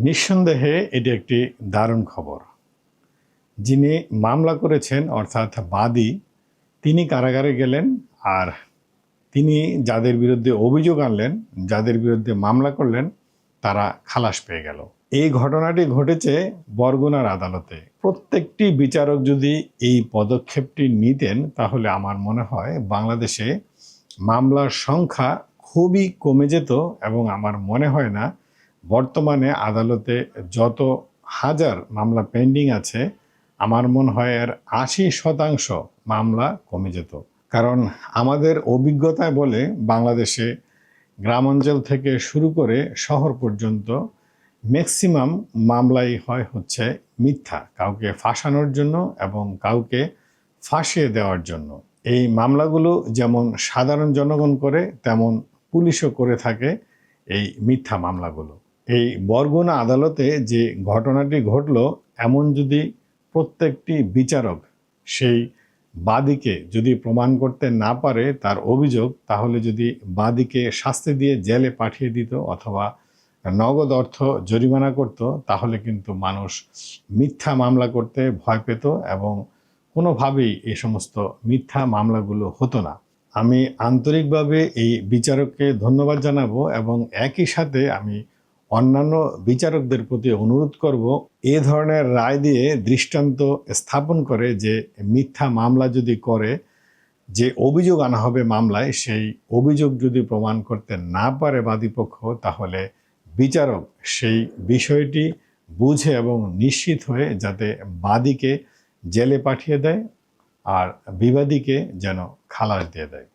নিঃসন্দেহে এটি একটি দারুণ খবর। যিনি মামলা করেছেন, অর্থাৎ বাদী, তিনি কারাগারে গেলেন আর তিনি যাদের বিরুদ্ধে অভিযোগ আনলেন, যাদের বিরুদ্ধে মামলা করলেন, তারা খালাস পেয়ে গেল। এই ঘটনাটি ঘটেছে বরগুনার আদালতে। প্রত্যেকটি বিচারক যদি এই পদক্ষেপটি নিতেন, তাহলে আমার মনে হয় বাংলাদেশে মামলার সংখ্যা খুবই কমে যেত এবং আমার মনে হয় না বর্তমানে আদালতে যত হাজার মামলা পেন্ডিং আছে, আমার মনে হয় এর আশি শতাংশ মামলা কমে যেত। কারণ আমাদের অভিজ্ঞতায় বলে, বাংলাদেশে গ্রামাঞ্চল থেকে শুরু করে শহর পর্যন্ত ম্যাক্সিমাম মামলাই হয় হচ্ছে মিথ্যা, কাউকে ফাঁসানোর জন্য এবং কাউকে ফাঁসিয়ে দেওয়ার জন্য। এই মামলাগুলো যেমন সাধারণ জনগণ করে, তেমন পুলিশও করে থাকে এই মিথ্যা মামলাগুলো। এই বরগুনা আদালতে যে ঘটনাটি ঘটলো, এমন যদি প্রত্যেকটি বিচারক সেই বাদীকে যদি প্রমাণ করতে না পারে তার অভিযোগ, তাহলে যদি বাদীকে শাস্তি দিয়ে জেলে পাঠিয়ে দিত অথবা নগদ অর্থ জরিমানা করত, তাহলে কিন্তু মানুষ মিথ্যা মামলা করতে ভয় পেত এবং কোনোভাবেই এই সমস্ত মিথ্যা মামলাগুলো হতো না। আমি আন্তরিকভাবে এই বিচারককে ধন্যবাদ জানাব এবং একই সাথে আমি অন্যান্য বিচারকদের প্রতি অনুরোধ করব, এ ধরনের রায় দিয়ে দৃষ্টান্ত স্থাপন করে যে মিথ্যা মামলা যদি করে, যে অভিযোগ আনা হবে মামলায়, সেই অভিযোগ যদি প্রমাণ করতে না পারে বাদীপক্ষ, তাহলে বিচারক সেই বিষয়টি বুঝে এবং নিশ্চিত হয়ে যাতে বাদীকে জেলে পাঠিয়ে দেয় আর বিবাদীকে যেন খালাস দিয়ে দেয়।